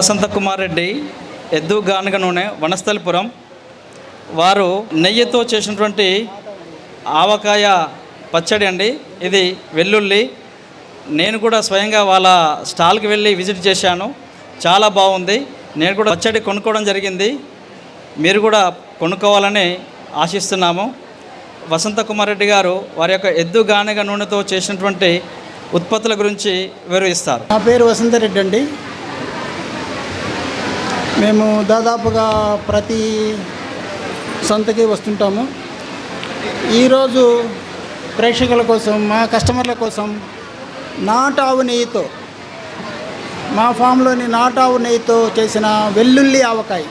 వసంత కుమార్ రెడ్డి ఎద్దు గానుగ నూనె వనస్థలిపురం. వారు నెయ్యితో చేసినటువంటి ఆవకాయ పచ్చడి అండి. ఇది వెల్లుల్లి. నేను కూడా స్వయంగా వాళ్ళ స్టాల్కి వెళ్ళి విజిట్ చేశాను. చాలా బాగుంది. నేను కూడా పచ్చడి కొనుక్కోవడం జరిగింది. మీరు కూడా కొనుక్కోవాలని ఆశిస్తున్నాము. వసంత కుమార్ రెడ్డి గారు వారి యొక్క ఎద్దు గానుగ నూనెతో చేసినటువంటి ఉత్పత్తుల గురించి వివరిస్తారు. నా పేరు వసంతరెడ్డి అండి. మేము దాదాపుగా ప్రతి సంతకి వస్తుంటాము. ఈరోజు ప్రేక్షకుల కోసం మా కస్టమర్ల కోసం నాటావు నెయ్యితో మా ఫామ్లోని నాటావు నెయ్యితో చేసిన వెల్లుల్లి ఆవకాయ.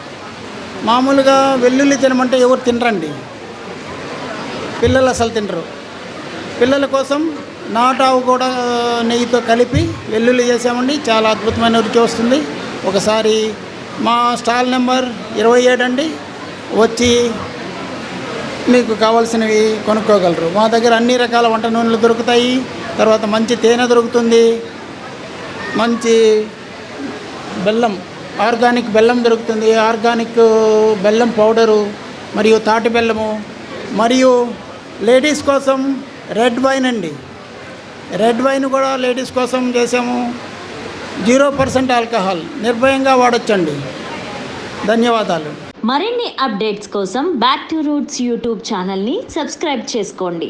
మామూలుగా వెల్లుల్లి తినమంటే ఎవరు తినరండి. పిల్లలు అసలు తినరు. పిల్లల కోసం నాటావు కూడా నెయ్యితో కలిపి వెల్లుల్లి చేసామండి. చాలా అద్భుతమైన రుచి వస్తుంది. ఒకసారి మా స్టాల్ నెంబర్ ఇరవై ఏడు అండి. వచ్చి మీకు కావాల్సినవి కొనుక్కోగలరు. మా దగ్గర అన్ని రకాల వంట నూనెలు దొరుకుతాయి. తర్వాత మంచి తేనె దొరుకుతుంది. మంచి బెల్లం ఆర్గానిక్ బెల్లం దొరుకుతుంది. ఆర్గానిక్ బెల్లం పౌడరు మరియు తాటి బెల్లము మరియు లేడీస్ కోసం రెడ్ వైన్ అండి. రెడ్ వైన్ కూడా లేడీస్ కోసం చేసాము. Zero percent alcohol. నిర్భయంగా వాడొచ్చండి. ధన్యవాదాలు. మరిన్ని అప్డేట్స్ కోసం బ్యాక్ టు రూట్స్ యూట్యూబ్ ఛానల్ని సబ్స్క్రైబ్ చేసుకోండి.